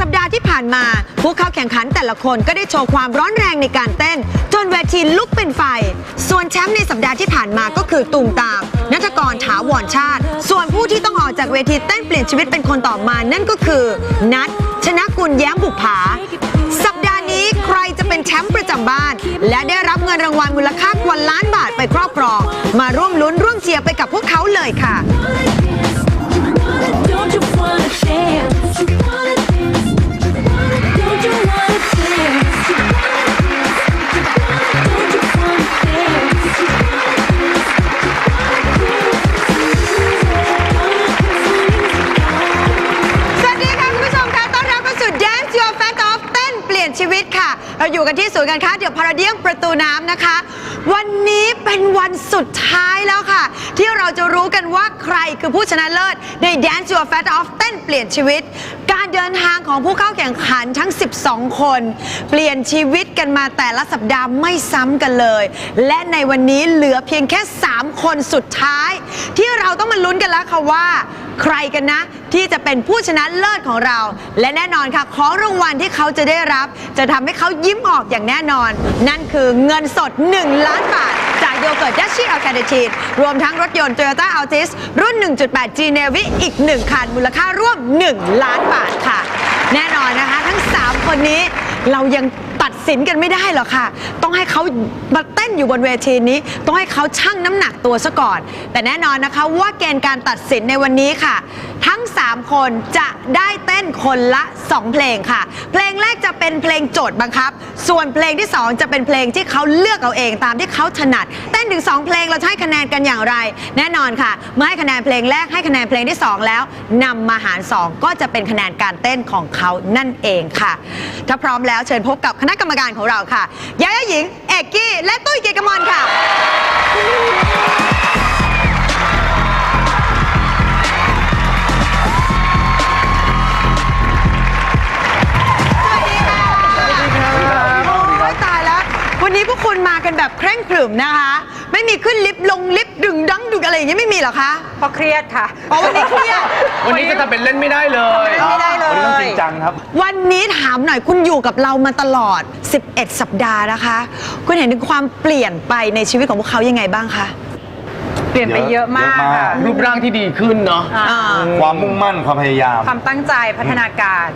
สัปดาห์ที่ผ่านมา ผู้เข้าแข่งขันแต่ละคนก็ได้โชว์ความร้อนแรงในการเต้น จนเวทีลุกเป็นไฟ ส่วนแชมป์ในสัปดาห์ที่ผ่านมาก็คือตูมตามนัทกรถาวรชาติ ส่วนผู้ที่ต้องออกจากเวทีเต้นเปลี่ยนชีวิตเป็นคนต่อมานั่นก็คือ นัทชนะกุลแย้มบุกผา สัปดาห์นี้ใครจะเป็นแชมป์ประจำบ้าน และได้รับเงินรางวัลมูลค่ากว่าล้านบาทไปครอบครอง มาร่วมลุ้นร่วมเชียร์ไปกับพวกเขาเลยค่ะ Don't you wanna dance? ชีวิตค่ะ เราอยู่กันที่ศูนย์การค้าเดี๋ยวพาราเดียมประตูน้ำนะคะ วันนี้เป็นวันสุดท้ายแล้วค่ะ ที่เราจะรู้กันว่าใครคือผู้ชนะเลิศใน Dance Your Fat Off เต้นเปลี่ยนชีวิต การเดินทางของผู้เข้าแข่งขันทั้ง 12 คน เปลี่ยนชีวิตกันมาแต่ละสัปดาห์ไม่ซ้ำกันเลย และในวันนี้เหลือเพียงแค่ 3 คนสุดท้าย ที่เราต้องมาลุ้นกันแล้วค่ะว่า ใครกันนะ ที่จะเป็นผู้ชนะเลิศของเรา และแน่นอนค่ะ ของรางวัลที่เขาจะได้รับ จะทำให้เขายิ้มออกอย่างแน่นอน นั่นคือเงินสด 1 ล้านบาท จากโยเกิร์ตดัชชี่อัลคาเดทีนรวมทั้งรถยนต์ Toyota Altis รุ่น 1.8 G Navy อีก 1 คัน มูลค่าร่วม 1 ล้านบาทค่ะ แน่นอนนะคะ ทั้ง 3 คนนี้เรายัง ตัดสินกันไม่ได้หรอกค่ะ ต้องให้เขามาเต้นอยู่บนเวทีนี้ ต้องให้เขาชั่งน้ำหนักตัวซะก่อน แต่แน่นอนนะคะว่าเกณฑ์การตัดสินในวันนี้ค่ะ ทั้ง 3 คนจะได้เต้นคนละ 2 เพลงค่ะ เพลงแรกจะเป็นเพลงโจทย์บังคับ ส่วนเพลงที่ 2 จะเป็นเพลงที่เขาเลือกเอาเองตามที่เขาถนัด เต้นถึง 2 เพลงเราจะให้คะแนนกันอย่างไร แน่นอนค่ะเมื่อให้คะแนนเพลงแรกให้คะแนนเพลงที่ 2 แล้วนำมาหาร 2 ก็จะเป็นคะแนนการเต้นของเขานั่นเองค่ะ ถ้าพร้อมแล้วเชิญพบกับคณะกรรมการของเราค่ะยายาหญิงเอกกี้และตุ้ยเกียรติกมลค่ะ ววันนี้พวกคุณมากันแบบเคร่งขรึมนะคะ ไม่มีขึ้นลิฟต์ลงลิฟต์ดึงดังดึงอะไรอย่างเงี้ยไม่มีเหรอคะเพราะเครียดค่ะ อ๋อวันนี้เครียด วันนี้ก็ทำเป็นเล่นไม่ได้เลยไม่ได้เลวันนี้ต้องจยริงจังครับ วันนี้ถามหน่อยคุณอยู่กับเรามาตลอด 11 สัปดาห์นะคะ คุณเห็นถึงความเปลี่ยนไปในชีวิตของพวกเขายังไงบ้างคะ เปลี่ยนไปเยอะมากเยอะมาก ค่ะรูปร่างที่ดีขึ้นเนาะอ่าอ่าความมุ่งมั่นความพยายาม ความตั้งใจพัฒนาการ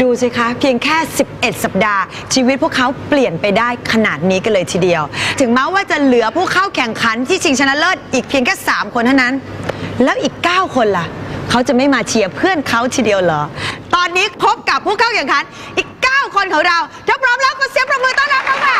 ดูสิคะ เพียงแค่ 11 สัปดาห์ ชีวิตพวกเขาเปลี่ยนไปได้ขนาดนี้กันเลยทีเดียว ถึงแม้ว่าจะเหลือผู้เข้าแข่งขันที่ชิงชนะเลิศอีกเพียงแค่ 3 คนเท่านั้น แล้วอีก 9 คนล่ะ เขาจะไม่มาเชียร์เพื่อนเขาทีเดียวเหรอ ตอนนี้พบกับผู้เข้าแข่งขันอีก 9 คนของเราถ้าพร้อมแล้วก็เสียงประมือต้อนรับเขาค่ะ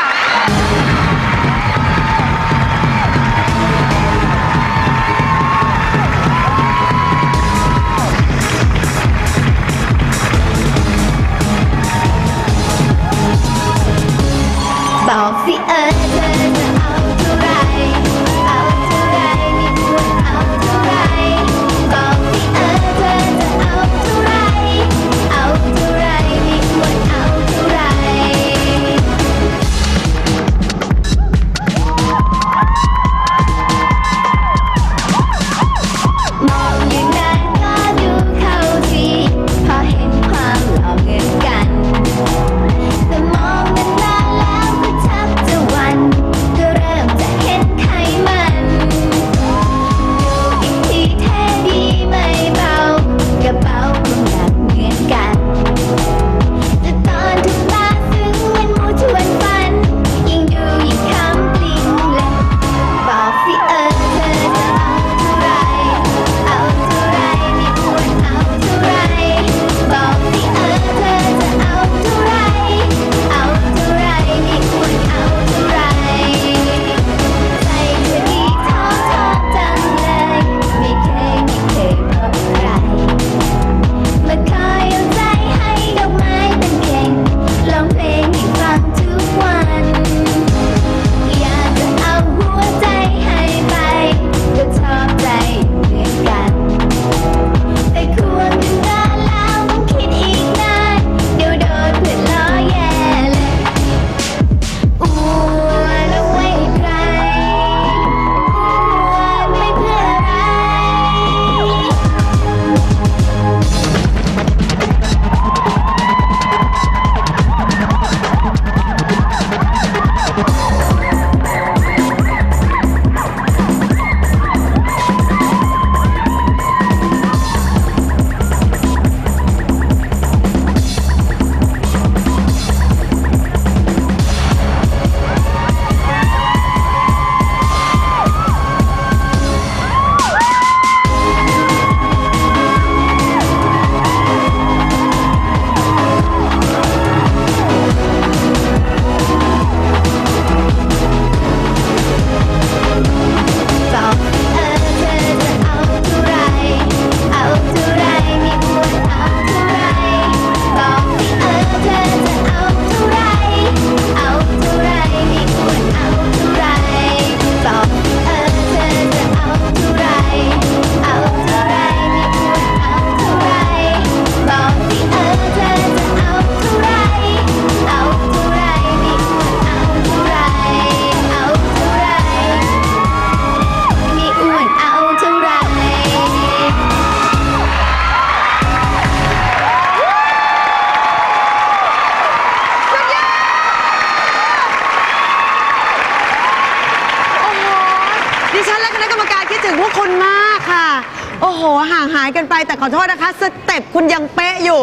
โห ห่างหายกันไปแต่ขอโทษนะคะ สเต็ปคุณยังเป๊ะอยู่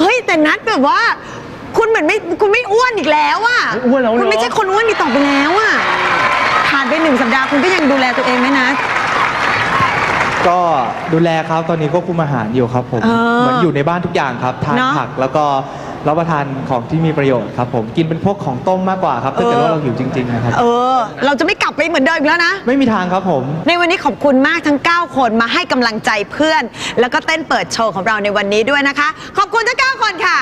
เฮ้ย แต่นัดแบบว่า คุณเหมือนไม่คุณไม่อ้วนอีกแล้วอะไม่อ้วนแล้วเนอะคุณไม่ใช่คนอ้วนอีกต่อไปแล้วอะผ่านไปหนึ่งสัปดาห์คุณก็ยังดูแลตัวเองไหมนะ ก็ดูแลครับตอนนี้ควบคุมอาหารอยู่ครับผมเออเหมือนอยู่ในบ้านทุกอย่างครับทานเนอะผักแล้วก็ รับประทานของที่มีประโยชน์ครับผมกินเป็นพวกของต้มมากกว่าครับถ้าเกิดเออว่าเราหิวจริงๆนะครับ เออ เราจะไม่กลับไปเหมือนเดิมอีกแล้วนะ ไม่มีทางครับผม ในวันนี้ขอบคุณมากทั้ง 9 คนมาให้กำลังใจเพื่อน แล้วก็เต้นเปิดโชว์ของเราในวันนี้ด้วยนะคะ ขอบคุณทั้ง 9 คนค่ะ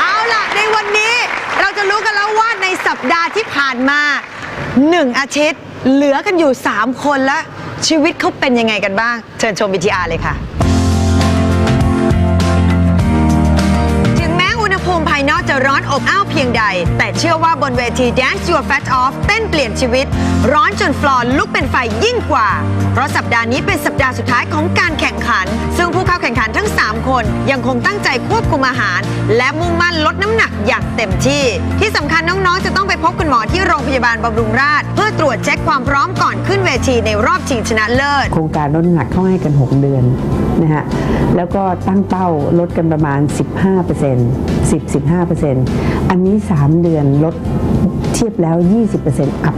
เอาล่ะ ในวันนี้เราจะรู้กันแล้วว่าในสัปดาห์ที่ผ่านมา 1 อาทิตย์ เหลือกันอยู่ 3 คนแล้วชีวิตเขาเป็นยังไงกันบ้าง เชิญชม BTR เลยค่ะ ภูมิภายนอกจะร้อนอบอ้าวเพียงใด แต่เชื่อว่าบนเวที Dance Your Fat Off เต้นเปลี่ยนชีวิต ร้อนจนฟลอร์ลุกเป็นไฟยิ่งกว่า เพราะสัปดาห์นี้เป็นสัปดาห์สุดท้ายของการแข่งขัน ซึ่งผู้เข้าแข่งขันทั้ง 3 คน ยังคงตั้งใจควบคุมอาหาร และมุ่งมั่นลดน้ำหนักอย่างเต็มที่ ที่สำคัญน้องๆ จะต้องไปพบคุณหมอที่โรงพยาบาลบำรุงราษฎร์เพื่อตรวจเช็คความพร้อมก่อนขึ้นเวทีในรอบชิงชนะเลิศ โครงการลดน้ำหนักเข้าให้กัน 6 เดือนนะฮะแล้วก็ตั้งเป้าลดกันประมาณ 15% 10 15%อันนี้ 3 เดือนลดเทียบแล้ว 20%อัพ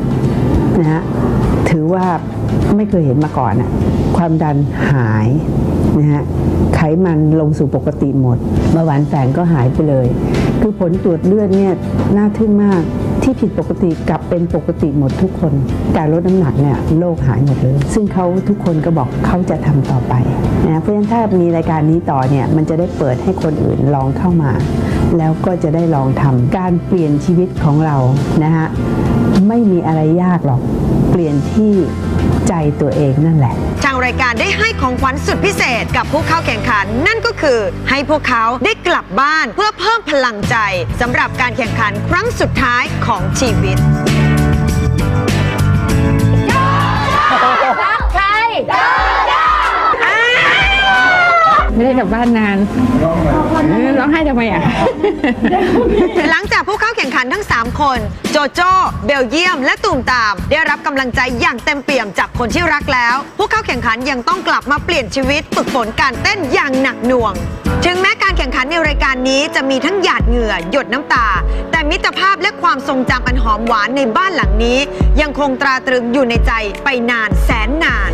นะฮะถือว่าไม่เคยเห็นมาก่อนอะความดันหายนะฮะไขมันลงสู่ปกติหมดเบาหวานแฝงก็หายไปเลย คือผลตรวจเลือดเนี่ยน่าทึ่งมาก ที่ผิดปกติกลับเป็นปกติหมดทุกคน การลดน้ำหนักเนี่ยโรคหายหมดเลย ซึ่งเขาทุกคนก็บอกเขาจะทำต่อไปนะเพราะฉะนั้นถ้ามีรายการนี้ต่อเนี่ยมันจะได้เปิดให้คนอื่นลองเข้ามา แล้วก็จะได้ลองทำการเปลี่ยนชีวิตของเรานะฮะไม่มีอะไรยากหรอกเปลี่ยนที่ ใจตัวเองนั่นแหละ ทางรายการได้ให้ของขวัญสุดพิเศษกับผู้เข้าแข่งขัน นั่นก็คือให้พวกเขาได้กลับบ้านเพื่อเพิ่มพลังใจสำหรับการแข่งขันครั้งสุดท้ายของชีวิต ไม่ได้กลับบ้านนานร้องไห้ทำไมอะ หลังจากผู้เข้าแข่งขันทั้ง 3 คน โจโจ้เบลเยียม และตูมตาม ได้รับกำลังใจอย่างเต็มเปี่ยมจากคนที่รักแล้ว ผู้เข้าแข่งขันยังต้องกลับมาเปลี่ยนชีวิตฝึกฝนการเต้นอย่างหนักหน่วง ถึงแม้การแข่งขันในรายการนี้จะมีทั้งหยาดเหงื่อหยดน้ำตา แต่มิตรภาพและความทรงจำอันหอมหวานในบ้านหลังนี้ ยังคงตราตรึงอยู่ในใจไปนานแสนนาน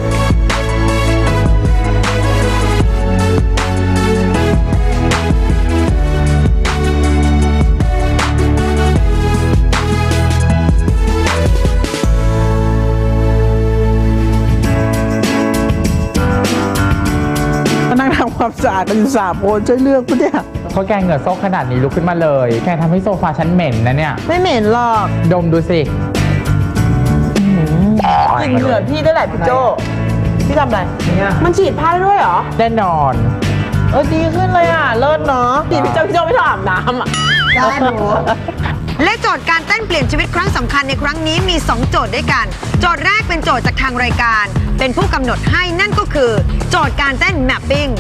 สะอาดกันอยู่สามคนช่วยเลือกปะเนี่ยเพราะแกเหงื่อซกขนาดนี้ลุกขึ้นมาเลย แกทำให้โซฟาฉันเหม็นนะเนี่ย ไม่เหม็นหรอกดมดูสิกลิ่นเหงื่อพี่ได้แหละพี่โจพี่ทำอะไร มันฉีดผ้าได้ด้วยเหรอ แน่นอน เออดีขึ้นเลยอะ เลิศเนาะพี่พี่โจพี่โจไม่ชอบอาบน้ำอะได้หนูและโจทย์การเต้นเปลี่ยนชีวิตครั้งสำคัญในครั้งนี้มี 2 โจทย์ด้วยกัน โจทย์แรกเป็นโจทย์จากทางรายการ เป็นผู้กำหนดให้นั่นก็คือ โจทย์การเต้น mapping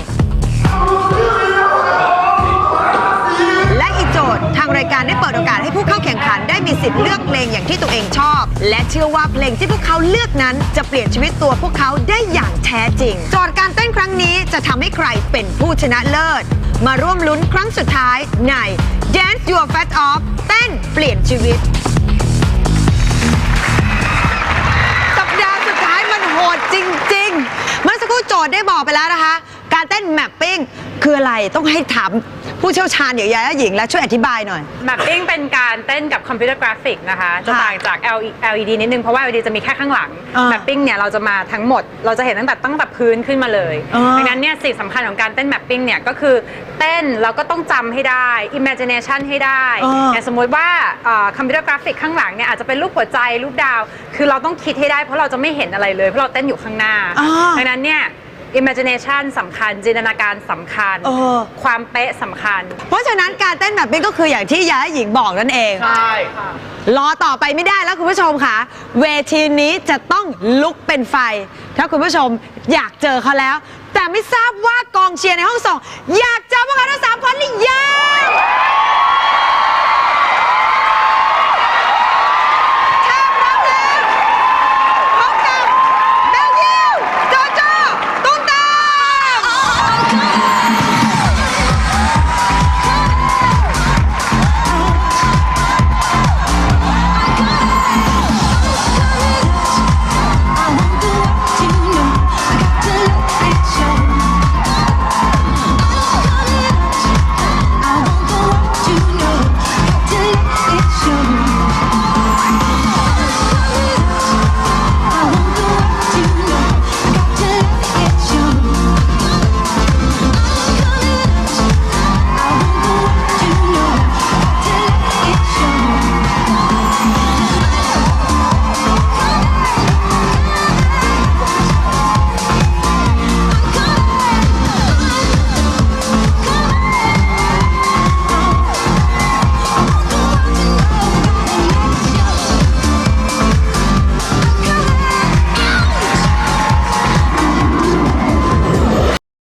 และอีกโจทย์ทางรายการได้เปิดโอกาสให้ผู้เข้าแข่งขันได้มีสิทธิ์เลือกเพลงอย่างที่ตัวเองชอบ และเชื่อว่าเพลงที่พวกเขาเลือกนั้น จะเปลี่ยนชีวิตตัวพวกเขาได้อย่างแท้จริงโจทย์การเต้นครั้งนี้จะทำให้ใครเป็นผู้ชนะเลิศ มาร่วมลุ้นครั้งสุดท้ายใน Dance Your Fat Off เต้นเปลี่ยนชีวิต สัปดาห์สุดท้ายมันโหดจริง ๆ เมื่อสักครู่โจทย์ได้บอกไปแล้วนะคะ การเต้นแมปปิ้งคืออะไรต้องให้ถามผู้เชี่ยวชาญอย่างยายาหญิงและช่วยอธิบายหน่อย แมปปิ้งเป็นการเต้นกับคอมพิวเตอร์กราฟิกนะคะจะค่ะต่างจาก LED นิดนึง เพราะว่า LED จะมีแค่ข้างหลังอ่าแมปปิ้งเนี่ยเราจะมาทั้งหมด เราจะเห็นตั้งแต่ตั้งแต่พื้นขึ้นมาเลยอ่า ดังนั้นเนี่ยสิ่งสำคัญของการเต้นแมปปิ้งเนี่ยก็คือเต้นเราก็ต้องจำให้ได้ imagination ให้ได้อ่า อย่างสมมติว่าคอมพิวเตอร์กราฟิกข้างหลังเนี่ยอาจจะเป็นรูปหัวใจรูปดาว คือเราต้องคิดให้ได้เพราะเราจะไม่เห็นอะไรเลยเพราะเราเต้นอยู่ข้างหน้า อ่า ดังนั้นเนี่ย imagination สำคัญ จินตนาการสำคัญ เออ ความเป๊ะสำคัญ เพราะฉะนั้นการเต้นแบบนี้ก็คืออย่างที่ยายาหญิงบอกนั่นเอง ใช่ รอต่อไปไม่ได้แล้วคุณผู้ชมค่ะ เวทีนี้จะต้องลุกเป็นไฟ ถ้าคุณผู้ชมอยากเจอเขาแล้ว แต่ไม่ทราบว่ากองเชียร์ในห้องส่งอยากเจอพวกเขาทั้งสามคนหรือยัง